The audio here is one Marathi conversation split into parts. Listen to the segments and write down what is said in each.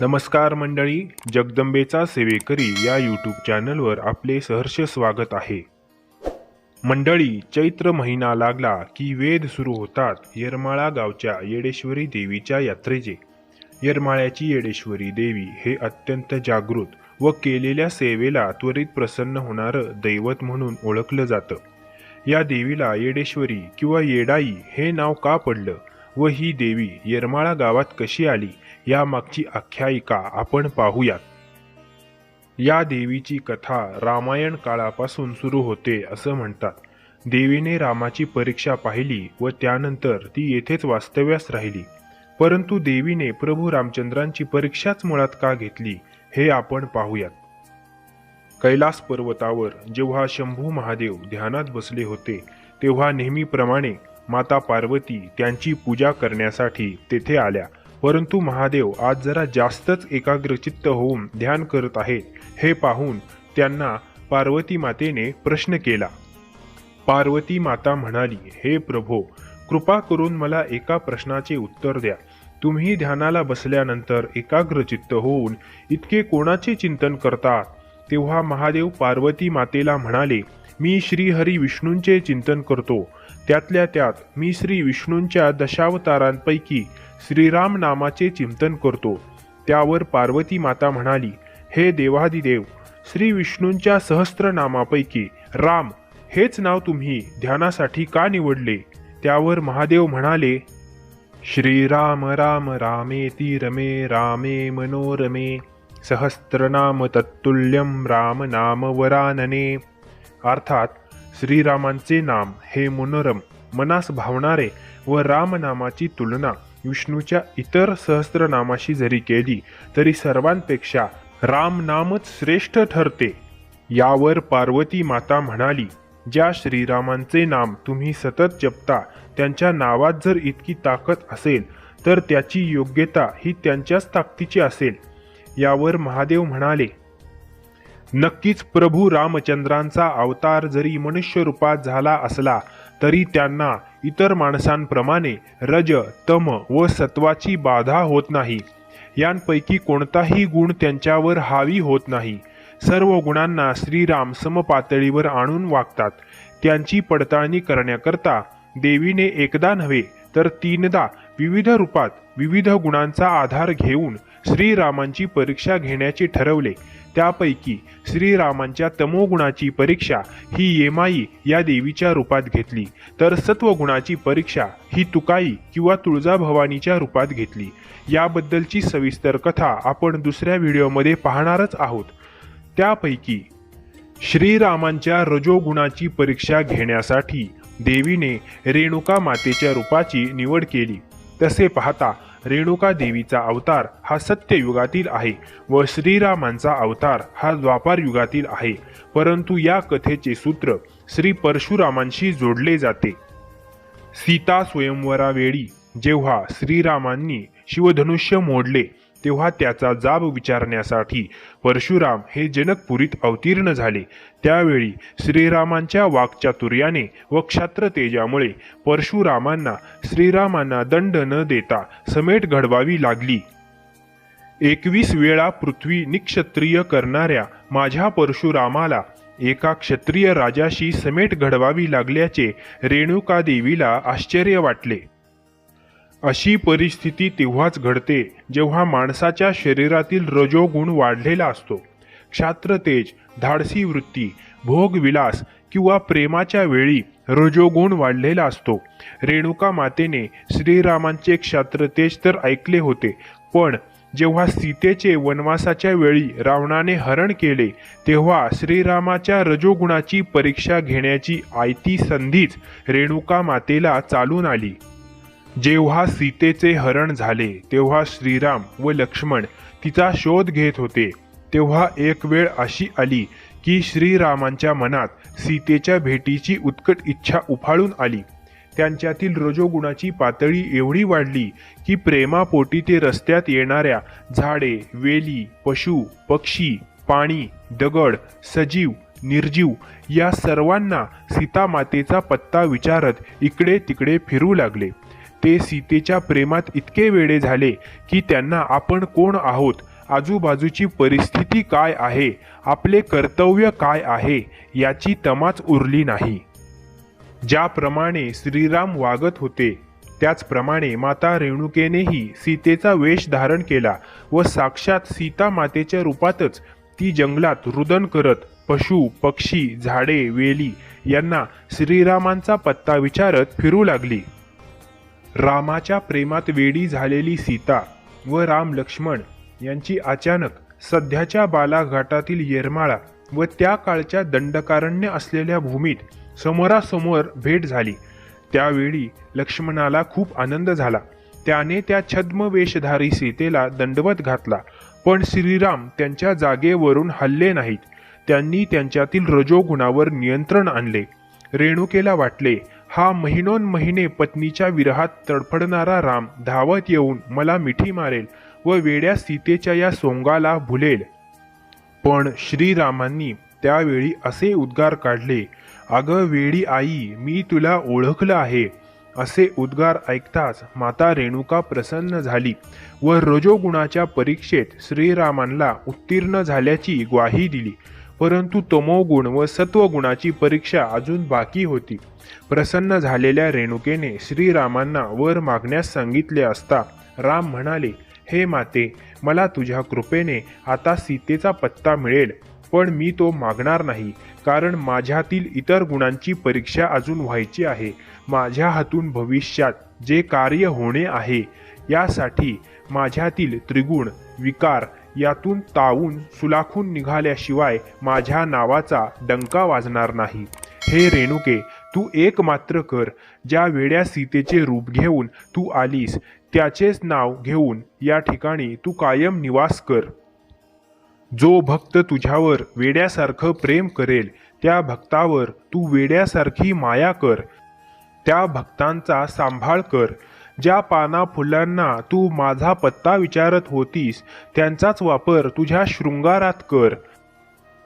नमस्कार मंडळी जगदंबेचा सेवेकरी या यूट्यूब चॅनलवर आपले सहर्ष स्वागत आहे. मंडळी चैत्र महिना लागला की वेद सुरू होतात येरमाळा गावच्या येडेश्वरी देवीच्या यात्रेचे. येरमाळ्याची येडेश्वरी देवी हे अत्यंत जागृत व केलेल्या सेवेला त्वरित प्रसन्न होणारं दैवत म्हणून ओळखलं जातं. या देवीला येडेश्वरी किंवा येडाई हे नाव का पडलं? व ही देवी येरमाळा गावात कशी आली यामागची आख्यायिका आपण पाहूयात. या देवीची कथा रामायण काळापासून सुरू होते असं म्हणतात. देवीने रामाची परीक्षा पाहिली व त्यानंतर ती येथेच वास्तव्यास राहिली. परंतु देवीने प्रभू रामचंद्रांची परीक्षाच मुळात का घेतली हे आपण पाहूयात. कैलास पर्वतावर जेव्हा शंभू महादेव ध्यानात बसले होते तेव्हा नेहमीप्रमाणे माता पार्वती त्यांची पूजा करण्यासाठी तेथे आल्या. परंतु महादेव आज जरा जास्तच एकाग्रचित्त होऊन ध्यान करत आहेत हे पाहून त्यांना पार्वती मातेने प्रश्न केला. पार्वती माता म्हणाली हे प्रभो कृपा करून मला एका प्रश्नाचे उत्तर द्या. तुम्ही ध्यानाला बसल्यानंतर एकाग्रचित्त होऊन इतके कोणाचे चिंतन करतात तेव्हा महादेव पार्वती मातेला म्हणाले मी श्रीहरी विष्णूंचे चिंतन करतो. त्यातल्या त्यात मी श्री विष्णूंच्या दशावतारांपैकी श्रीराम नामाचे चिंतन करतो. त्यावर पार्वती माता म्हणाली हे देवादिदेव श्री विष्णूंच्या सहस्त्रनामापैकी राम हेच नाव तुम्ही ध्यानासाठी का निवडले? त्यावर महादेव म्हणाले श्रीराम राम रामेती रमे रामे मनोरमे सहस्त्रनाम तत्तुल्यम राम नाम वरानने अर्थात श्रीरामांचे नाम हे मनोरम मनास भावणारे व रामनामाची तुलना विष्णूच्या इतर सहस्त्रनामाशी जरी केली तरी सर्वांपेक्षा रामनामच श्रेष्ठ ठरते. यावर पार्वती माता म्हणाली ज्या श्रीरामांचे नाम तुम्ही सतत जपता त्यांच्या नावात जर इतकी ताकद असेल तर त्याची योग्यता ही त्यांच्याच ताकदीची असेल. यावर महादेव म्हणाले नक्कीच प्रभू रामचंद्रांचा अवतार जरी मनुष्य रूपात झाला असला तरी त्यांना इतर माणसांप्रमाणे रज तम व सत्वाची बाधा होत नाही. यांपैकी कोणताही गुण त्यांच्यावर हावी होत नाही. सर्व गुणांना श्रीराम समपातळीवर आणून वागतात. त्यांची पडताळणी करण्याकरता देवीने एकदा नव्हे तर तीनदा विविध रूपात विविध गुणांचा आधार घेऊन श्रीरामांची परीक्षा घेण्याचे ठरवले. त्यापैकी श्रीरामांच्या तमोगुणाची परीक्षा ही येमाई या देवीच्या रूपात घेतली. तर सत्वगुणाची परीक्षा ही तुकाई किंवा तुळजाभवानीच्या रूपात घेतली. याबद्दलची सविस्तर कथा आपण दुसऱ्या व्हिडिओमध्ये पाहणारच आहोत. त्यापैकी श्रीरामांच्या रजोगुणाची परीक्षा घेण्यासाठी देवीने रेणुका मातेच्या रूपाची निवड केली. तसे पाहता रेणुका देवीचा अवतार हा सत्ययुगातील आहे व श्रीरामांचा अवतार हा द्वापार युगातील आहे. परंतु या कथेचे सूत्र श्री परशुरामांशी जोडले जाते. सीता स्वयंवरावेळी जेव्हा श्रीरामांनी शिवधनुष्य मोडले तेव्हा त्याचा जाब विचारण्यासाठी परशुराम हे जनकपुरीत अवतीर्ण झाले. त्यावेळी श्रीरामांच्या वाक्चातुर्याने व क्षात्र तेजामुळे परशुरामांना श्रीरामांना दंड न देता समेट घडवावी लागली. एकवीस वेळा पृथ्वी निक्षत्रिय करणाऱ्या माझ्या परशुरामाला एका क्षत्रिय राजाशी समेट घडवावी लागल्याचे रेणुकादेवीला आश्चर्य वाटले. अशी परिस्थिती तेव्हाच घडते जेव्हा माणसाच्या शरीरातील रजोगुण वाढलेला असतो. क्षात्रतेज धाडसी वृत्ती भोगविलास किंवा प्रेमाच्या वेळी रजोगुण वाढलेला असतो. रेणुका मातेने श्रीरामांचे क्षात्रतेज तर ऐकले होते पण जेव्हा सीतेचे वनवासाच्या वेळी रावणाने हरण केले तेव्हा श्रीरामाच्या रजोगुणाची परीक्षा घेण्याची आयती संधीच रेणुका मातेला चालून आली. जेव्हा सीतेचे हरण झाले तेव्हा श्रीराम व लक्ष्मण तिचा शोध घेत होते. तेव्हा एक वेळ अशी आली की श्रीरामांच्या मनात सीतेच्या भेटीची उत्कट इच्छा उफाळून आली. त्यांच्यातील रजोगुणाची पातळी एवढी वाढली की प्रेमापोटी ते रस्त्यात येणाऱ्या झाडे वेली पशु पक्षी पाणी दगड सजीव निर्जीव या सर्वांना सीतामातेचा पत्ता विचारत इकडे तिकडे फिरू लागले. ते सीतेच्या प्रेमात इतके वेडे झाले की त्यांना आपण कोण आहोत? आजूबाजूची परिस्थिती काय आहे? आपले कर्तव्य काय आहे? याची तमाच उरली नाही. ज्याप्रमाणे श्रीराम वागत होते त्याचप्रमाणे माता रेणुकेनेही सीतेचा वेश धारण केला व साक्षात सीता मातेच्या रूपातच ती जंगलात रुदन करत पशु पक्षी झाडे वेली यांना श्रीरामांचा पत्ता विचारत फिरू लागली. रामाच्या प्रेमात वेडी झालेली सीता व राम लक्ष्मण यांची अचानक सध्याच्या बालाघाटातील येरमाळा व त्या काळच्या दंडकारण्य असलेल्या भूमीत समोरासमोर भेट झाली. त्यावेळी लक्ष्मणाला खूप आनंद झाला. त्याने त्या छद्मवेशधारी सीतेला दंडवत घातला पण श्रीराम त्यांच्या जागेवरून हल्ले नाहीत. त्यांनी त्यांच्यातील रजोगुणावर नियंत्रण आणले. रेणुकेला वाटले हा महिनोन महिने पत्नीच्या विरहात तडफडणारा राम धावत येऊन मला मिठी मारेल व वेड्या सीतेच्या या सोंगाला भुलेल. पण श्रीरामांनी त्यावेळी असे उद्गार काढले अगं वेडी आई मी तुला ओळखलं आहे. असे उद्गार ऐकताच माता रेणुका प्रसन्न झाली व रजोगुणाच्या परीक्षेत श्रीरामांना उत्तीर्ण झाल्याची ग्वाही दिली. परंतु तमोगुण व सत्वगुणाची परीक्षा अजून बाकी होती. प्रसन्न झालेल्या रेणुकेने श्रीरामांना वर मागण्यास सांगितले असता राम म्हणाले हे माते मला तुझ्या कृपेने आता सीतेचा पत्ता मिळेल पण मी तो मागणार नाही कारण माझ्यातील इतर गुणांची परीक्षा अजून व्हायची आहे. माझ्या हातून भविष्यात जे कार्य होणे आहे यासाठी माझ्यातील त्रिगुण विकार यातून तावून सुलाखून निघाल्याशिवाय माझ्या नावाचा डंका वाजणार नाही. हे रेणुके तू एक मात्र कर. ज्या वेड्या सीतेचे रूप घेऊन तू आलीस त्याचेच नाव घेऊन या ठिकाणी तू कायम निवास कर. जो भक्त तुझ्यावर वेड्यासारखं प्रेम करेल त्या भक्तावर तू वेड्यासारखी माया कर. त्या भक्तांचा सांभाळ कर. ज्या पाना फुलांना तू माझा पत्ता विचारत होतीस त्यांचाच वापर तुझ्या शृंगारात कर.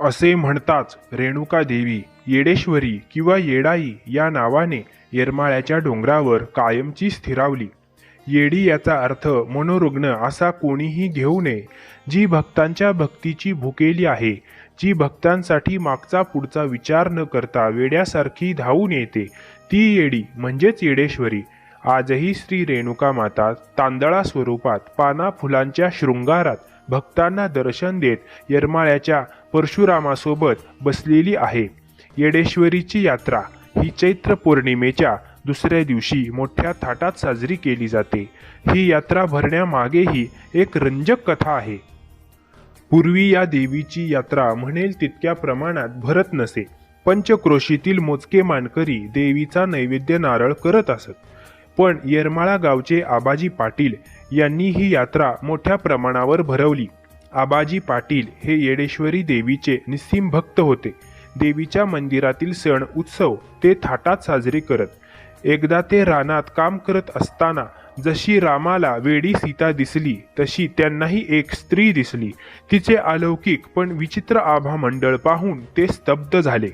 असे म्हणताच रेणुका देवी येडेश्वरी किंवा येडाई या नावाने येरमाळ्याच्या डोंगरावर कायमची स्थिरावली. येडी याचा अर्थ मनोरुग्ण असा कोणीही घेऊ नये. जी भक्तांच्या भक्तीची भुकेली आहे जी भक्तांसाठी मागचा पुढचा विचार न करता वेड्यासारखी धावून येते ती येडी म्हणजेच येडेश्वरी. आजही श्री रेणुका माता तांदळा स्वरूपात पाना फुलांच्या शृंगारात भक्तांना दर्शन देत येरमाळ्याच्या परशुरामासोबत बसलेली आहे. येडेश्वरीची यात्रा ही चैत्र पौर्णिमेच्या दुसऱ्या दिवशी मोठ्या थाटात साजरी केली जाते. ही यात्रा भरण्यामागेही एक रंजक कथा आहे. पूर्वी या देवीची यात्रा म्हणेल तितक्या प्रमाणात भरत नसे. पंचक्रोशीतील मोजके मानकरी देवीचा नैवेद्य नारळ करत असत. पण येरमाळा गावचे आबाजी पाटील यांनी ही यात्रा मोठ्या प्रमाणावर भरवली. आबाजी पाटील हे येडेश्वरी देवीचे निस्सीम भक्त होते. देवीच्या मंदिरातील सण उत्सव ते थाटात साजरे करत. एकदा ते रानात काम करत असताना जशी रामाला वेडी सीता दिसली तशी त्यांनाही एक स्त्री दिसली. तिचे अलौकिक पण विचित्र आभा मंडळ पाहून ते स्तब्ध झाले.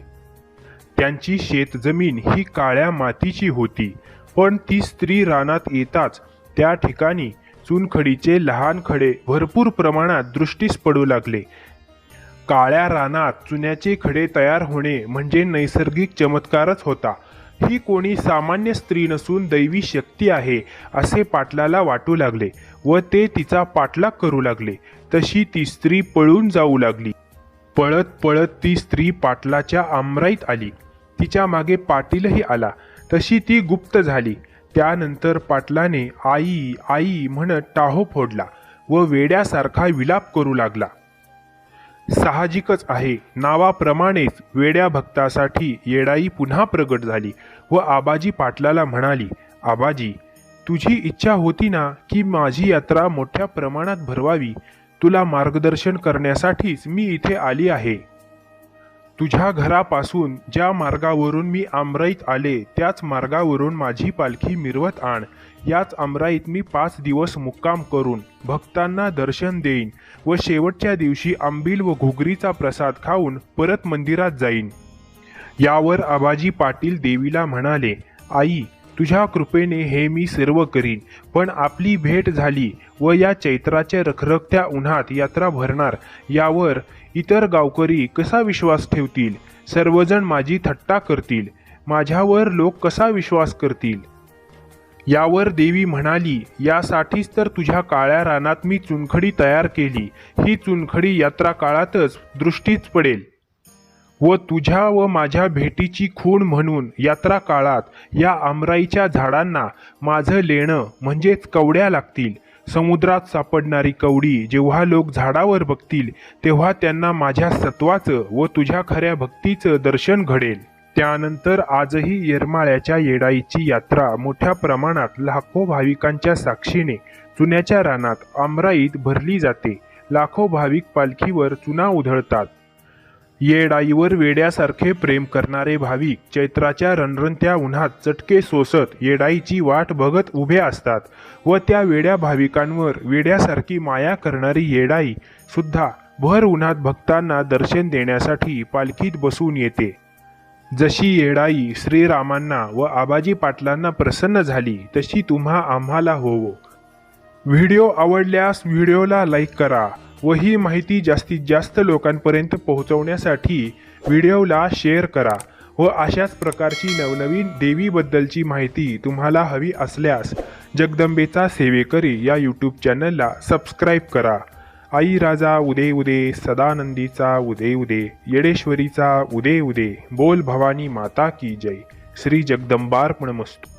त्यांची शेतजमीन ही काळ्या मातीची होती. पण ती स्त्री रानात येताच त्या ठिकाणी चुनखडीचे लहान खडे भरपूर प्रमाणात दृष्टीस पडू लागले. काळ्या रानात चुन्याचे खडे तयार होणे म्हणजे नैसर्गिक चमत्कारच होता. ही कोणी सामान्य स्त्री नसून दैवी शक्ती आहे असे पाटलाला वाटू लागले व ते तिचा पाठलाग करू लागले. तशी ती स्त्री पळून जाऊ लागली. पळत पळत ती स्त्री पाटलाच्या आमराईत आली. तिच्यामागे पाटीलही आला. तशी ती गुप्त झाली. त्यानंतर पाटलाने आई आई म्हणत टाहो फोडला व वेड्यासारखा विलाप करू लागला. साहजिकच आहे. नावाप्रमाणेच वेड्या भक्तासाठी येडाई पुन्हा प्रगट झाली व आबाजी पाटलाला म्हणाली आबाजी तुझी इच्छा होती ना की माझी यात्रा मोठ्या प्रमाणात भरवावी? तुला मार्गदर्शन करण्यासाठीच मी इथे आली आहे. तुझ्या घरापासून ज्या मार्गावरून मी आमराईत आले त्याच मार्गावरून माझी पालखी मिरवत आण. याच आमराईत मी पाच दिवस मुक्काम करून भक्तांना दर्शन देईन व शेवटच्या दिवशी आंबील व घुगरीचा प्रसाद खाऊन परत मंदिरात जाईन. यावर आबाजी पाटील देवीला म्हणाले आई तुझ्या कृपेने हे मी सर्व करीन पण आपली भेट झाली व या चैत्राच्या रखरखत्या उन्हात यात्रा भरणार. यावर इतर गावकरी कसा विश्वास ठेवतील? सर्वजण माझी थट्टा करतील. माझ्यावर लोक कसा विश्वास करतील? यावर देवी म्हणाली यासाठीच तर तुझ्या काळ्या रानात मी चुनखडी तयार केली. ही चुनखडी यात्रा काळातच दृष्टीच पडेल. व तुझ्या व माझ्या भेटीची खूण म्हणून यात्रा काळात या आमराईच्या झाडांना माझं लेणं म्हणजेच कवड्या लागतील. समुद्रात सापडणारी कवडी जेव्हा लोक झाडावर बघतील तेव्हा त्यांना माझ्या सत्वाचं व तुझ्या खऱ्या भक्तीचं दर्शन घडेल. त्यानंतर आजही येरमाळ्याच्या येडाईची यात्रा मोठ्या प्रमाणात लाखो भाविकांच्या साक्षीने चुन्याच्या रानात आमराईत भरली जाते. लाखो भाविक पालखीवर चुना उधळतात. येडाईवर वेड्यासारखे प्रेम करणारे भाविक चैत्राच्या रणरणत्या उन्हात चटके सोसत येडाईची वाट बघत उभे असतात व त्या वेड्या भाविकांवर वेड्यासारखी माया करणारी येडाई सुद्धा भर उन्हात भक्तांना दर्शन देण्यासाठी पालखीत बसून येते. जशी येडाई श्रीरामांना व आबाजी पाटलांना प्रसन्न झाली तशी तुम्हा आम्हाला होवो. व्हिडिओ आवडल्यास व्हिडिओला लाईक करा. व ही माहिती जास्तीत जास्त लोकांपर्यंत पोहोचवण्यासाठी व्हिडिओला शेअर करा व अशाच प्रकारची नवनवीन देवीबद्दलची माहिती तुम्हाला हवी असल्यास जगदंबेचा सेवेकरी या यूट्यूब चॅनलला सबस्क्राईब करा. आई राजा उदे उदे सदानंदीचा उदे उदे येडेश्वरीचा उदे उदे बोल भवानी माता की जय. श्री जगदंबार्पणमस्तू.